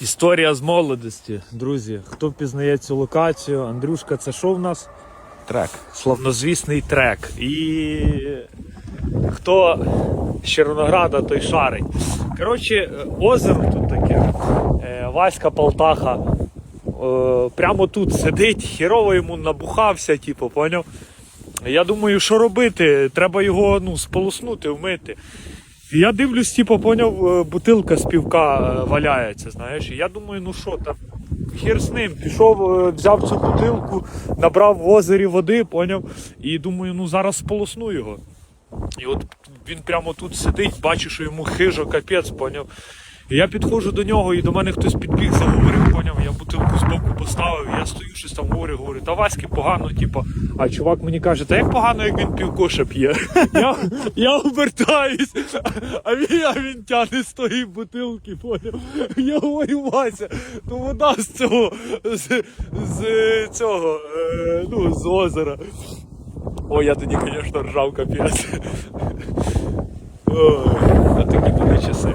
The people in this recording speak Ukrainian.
Історія з молодості, друзі. Хто пізнає цю локацію? Андрюшка, це що в нас? Трек. Славнозвісний трек. І хто з Червонограда, той шарить. Коротше, озеро тут таке. Е, Васька Полтаха. е, Прямо тут сидить, хірово йому набухався, типу, поняв? Я думаю, що робити? Треба його ну, сполоснути, вмити. Я дивлюсь, типу, поняв, е, бутилка з півка е, валяється, знаєш. І я думаю, ну що там, хір з ним. Пішов, е, взяв цю бутилку, набрав в озері води, поняв. І думаю, ну зараз сполосну його. І от він прямо тут сидить, бачу, що йому хижо, капець, поняв. І я підходжу до нього, і до мене хтось підбіг, заговорив, поняв, я бутилку з боку поставив, я там говорю, говорю, та Васьки погано, типу. А чувак мені каже, та як погано, як він півкоша п'є. Я, я обертаюсь, а він, а він тягне з тої бутилки, поняв. Я говорю, Вася, то вода з цього, з, з цього, е, ну, з озера. Ой, я тоді, звісно, ржав капець. Ой, такі були часи.